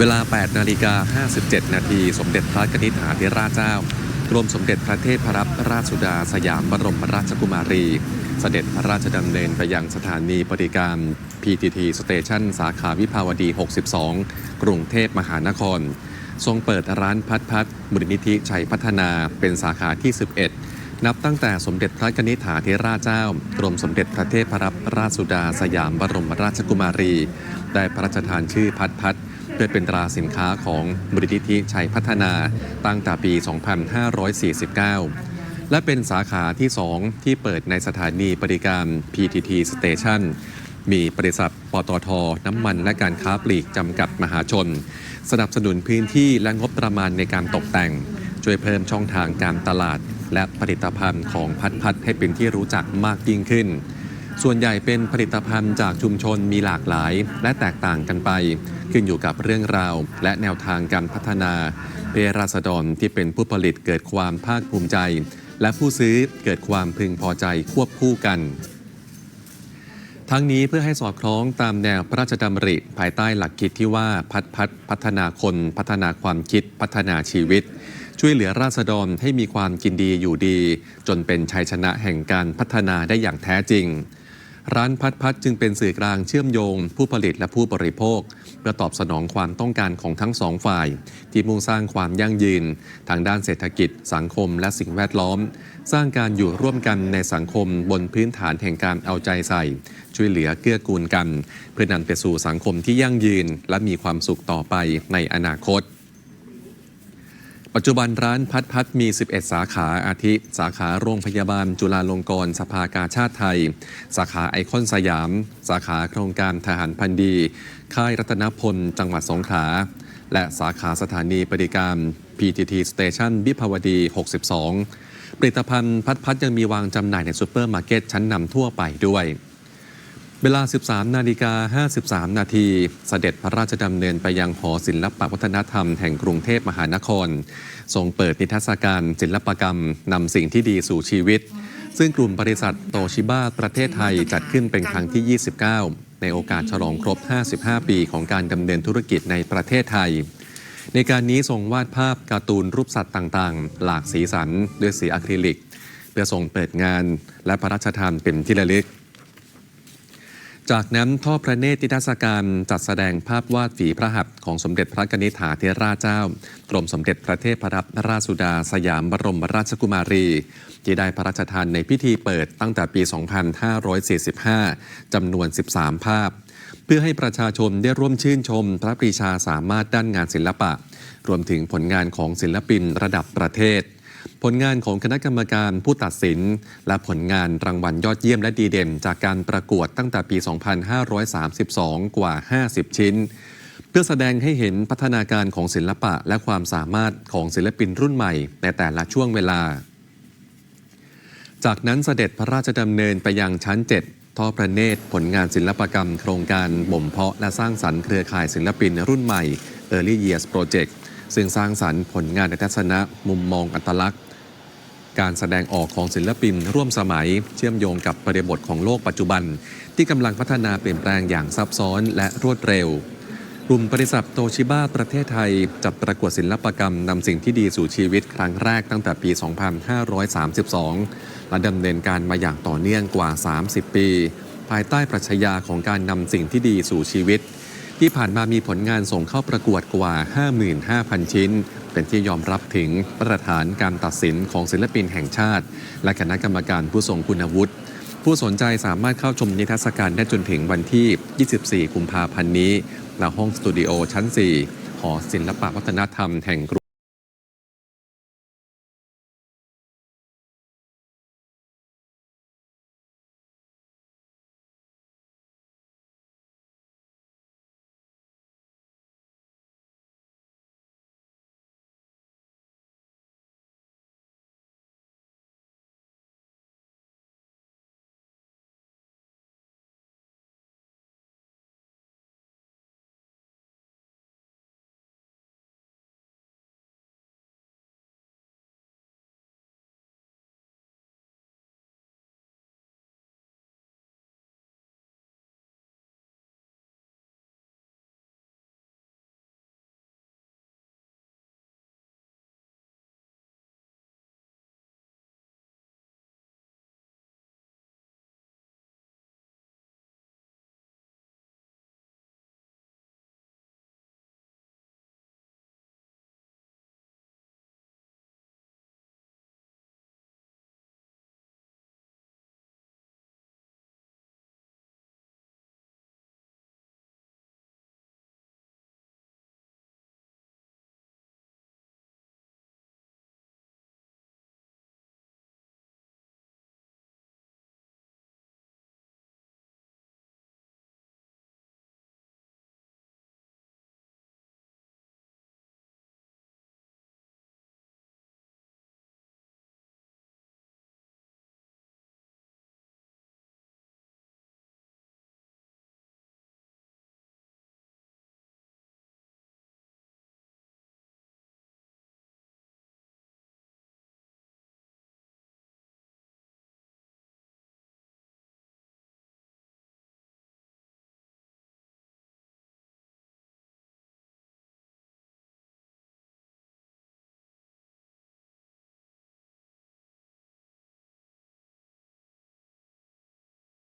เวลา 8 นาฬิกา 57 นาที สมเด็จพระนิธิถาธิราชเจ้ากรมสมเด็จพระเทพรัตนราชสุดาสยามบรมราชกุมารีเสด็จพระราชดำเนินไปยังสถานีบริการ PTT Station สาขาวิภาวดี 62 กรุงเทพมหานคร ทรงเปิดร้านพัดพัดมูลนิธิชัยพัฒนาเป็นสาขาที่ 11 นับตั้งแต่สมเด็จพระนิธิถาธิราชเจ้ากรมสมเด็จพระเทพรัตนราชสุดาสยามบรมราชกุมารี ได้พระราชทานชื่อพัดพัด เพื่อเป็นตราสินค้าของมูลนิธิชัยพัฒนาตั้งแต่ปี 2549 และเป็นสาขาที่ 2 ที่เปิดในสถานีบริการ PTT Station มีบริษัทปตท น้ำมันและการค้าปลีกจำกัดมหาชน สนับสนุนพื้นที่และงบประมาณในการตกแต่ง ช่วยเพิ่มช่องทางการตลาด และผลิตภัณฑ์ของพัดพัดให้เป็นที่รู้จักมากยิ่งขึ้น ส่วนใหญ่เป็นผลิตภัณฑ์จากชุมชนมีหลากหลาย และแตกต่างกันไป ขึ้นอยู่กับเรื่องราว และแนวทางการพัฒนาเพื่อราษฎรที่เป็นผู้ผลิตเกิดความภาคภูมิใจ และผู้ซื้อเกิดความพึงพอใจควบคู่กัน ทั้งนี้เพื่อให้สอดคล้องตามแนวพระราชดำริ ภายใต้หลักคิดที่ว่าพัดพัดพัฒนาคนพัฒนาความคิดพัฒนาชีวิตช่วยเหลือราษฎรให้มีความกินดีอยู่ดี จนเป็นชัยชนะแห่งการพัฒนาได้อย่างแท้จริง ร้านพัดพัดจึงเป็นสื่อกลางเชื่อมโยง ผู้ผลิตและผู้บริโภค เพื่อตอบสนองความต้องการของทั้งสองฝ่าย ที่มุ่งสร้างความยั่งยืน ทางด้านเศรษฐกิจ สังคม และสิ่งแวดล้อม สร้างการอยู่ร่วมกันในสังคมบนพื้นฐานแห่งการเอาใจใส่ ช่วยเหลือเกื้อกูลกัน เพื่อนำไปสู่สังคมที่ยั่งยืน และมีความสุขต่อไปในอนาคต ปัจจุบันร้านพัดพัดมี 11 สาขาอาทิ สาขาโรงพยาบาล จุฬาลงกรณ์สภากาชาติไทย สาขาไอคอนสยาม สาขาโครงการทหารพันดี ค่ายรัตนพล จังหวัดสงขลา และสาขาสถานีบริการ PTT Station วิภาวดี 62 ผลิตภัณฑ์พัดพัดยังมีวางจำหน่ายในซูเปอร์มาร์เก็ตชั้นนำทั่วไปด้วย เวลา 13 นาฬิกา 53 นาทีเสด็จพระราชดำเนินไปยังหอศิลปวัฒนธรรมแห่งกรุงเทพมหานคร ทรงเปิดนิทรรศการศิลปกรรมนำสิ่งที่ดีสู่ชีวิต ซึ่งกลุ่มบริษัทโตชิบ้าประเทศไทยจัดขึ้นเป็นครั้งที่ 29 ในโอกาสฉลองครบ 55 ปีของการดำเนินธุรกิจในประเทศไทย ในการนี้ทรงวาดภาพการ์ตูนรูปสัตว์ต่างๆ หลากสีสันด้วยสีอะคริลิก เพื่อทรงเปิดงานและพระราชทานเป็นที่ระลึก จากนั้นท่อพระเนตรนิทรรศการจัดแสดงภาพวาดฝีพระหัตถ์ของสมเด็จพระกนิษฐาธิราชเจ้า กรมสมเด็จพระเทพรัตนราชสุดาสยามบรมราชกุมารี ที่ได้พระราชทานในพิธีเปิดตั้งแต่ปี 2545 จำนวน 13 ภาพ เพื่อให้ประชาชนได้ร่วมชื่นชม พระปรีชาสามารถด้านงานศิลปะ รวมถึงผลงานของศิลปินระดับประเทศ ผลงานของคณะกรรมการผู้ตัดสิน และผลงานรางวัลยอดเยี่ยมและดีเด่น จากการประกวดตั้งแต่ปี 2532 กว่า 50 ชิ้น เพื่อแสดงให้เห็นพัฒนาการของศิลปะและความสามารถของศิลปินรุ่นใหม่ ในแต่ละช่วงเวลา จากนั้นเสด็จพระราชดำเนินไปยังชั้น 7ท่อพระเนตรผลงานศิลปกรรม โครงการบ่มเพาะและสร้างสรรค์เครือข่ายศิลปินรุ่นใหม่ Early Years Project ซึ่งสร้างสรรค์ผลงานในทัศนะมุมมองอัตลักษณ์ การแสดงออกของศิลปินร่วมสมัย เชื่อมโยงกับบริบทของโลกปัจจุบัน ที่กำลังพัฒนาเปลี่ยนแปลงอย่างซับซ้อนและรวดเร็วกลุ่มบริษัทโตชิบ้าประเทศไทย จัดประกวดศิลปกรรมนำสิ่งที่ดีสู่ชีวิตครั้งแรกตั้งแต่ปี 2532 และดำเนินการมาอย่างต่อเนื่องกว่า 30 ปี ภายใต้ปรัชญาของการนำสิ่งที่ดีสู่ชีวิต ที่ผ่านมามีผลงานส่งเข้าประกวดกว่า 55,000 ชิ้น เป็นที่ยอมรับถึงมาตรฐานการตัดสินของศิลปินแห่งชาติ และคณะกรรมการผู้ทรงคุณวุฒิผู้สนใจสามารถเข้าชมนิทรรศการได้จนถึงวันที่ 24 กุมภาพันธ์นี้ณห้องสตูดิโอชั้น 4 หอศิลปวัฒนธรรมแห่งกรุง